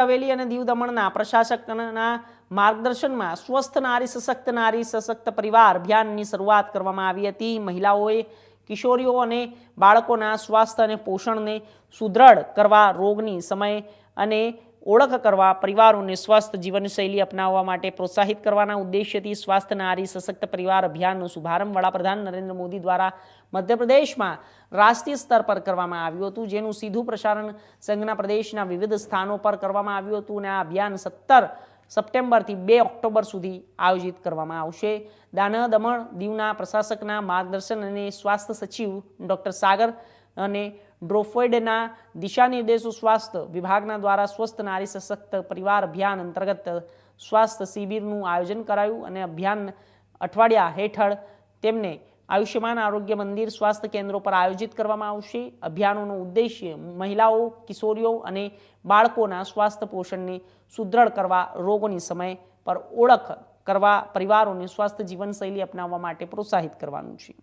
હવેલી અને દીવ દમણના પ્રશાસકના માર્ગદર્શનમાં સ્વસ્થ નારી, સશક્ત નારી, સશક્ત પરિવાર અભિયાનની શરૂઆત કરવામાં આવી હતી. મહિલાઓએ કિશોરીઓ અને બાળકોના સ્વાસ્થ્ય અને પોષણને સુદૃઢ કરવા રોગની સમય અને ઓળખ કરવા, પરિવારોને સ્વસ્થ જીવનશૈલી અપનાવવા માટે પ્રોત્સાહિત કરવાના ઉદ્દેશ્યથી સ્વાસ્થ્ય નારી સશક્ત પરિવાર અભિયાનનો શુભારંભ વડાપ્રધાન નરેન્દ્ર મોદી દ્વારા મધ્યપ્રદેશમાં રાષ્ટ્રીય સ્તર પર કરવામાં આવ્યું હતું, જેનું સીધું પ્રસારણ સંઘના પ્રદેશના વિવિધ સ્થાનો પર કરવામાં આવ્યું હતું અને આ અભિયાન સત્તર સપ્ટેમ્બરથી બે ઓક્ટોબર સુધી આયોજિત કરવામાં આવશે. દાના દમણ દીવના પ્રશાસકના માર્ગદર્શન અને સ્વાસ્થ્ય સચિવ ડૉક્ટર સાગર અને ડ્રોફોઇડના દિશાનિર્દેશો સ્વાસ્થ્ય વિભાગના દ્વારા સ્વસ્થ નારી સશક્ત પરિવાર અભિયાન અંતર્ગત સ્વાસ્થ્ય શિબિરનું આયોજન કરાયું અને અભિયાન અઠવાડિયા હેઠળ તેમને આયુષ્યમાન આરોગ્ય મંદિર સ્વાસ્થ્ય કેન્દ્રો પર આયોજિત કરવામાં આવશે. અભિયાનોનો ઉદ્દેશ્ય મહિલાઓ, કિશોરીઓ અને બાળકોના સ્વાસ્થ્ય પોષણને સુદૃઢ કરવા, રોગોની સમય પર ઓળખ કરવા, પરિવારોને સ્વાસ્થ્ય જીવનશૈલી અપનાવવા માટે પ્રોત્સાહિત કરવાનું છે.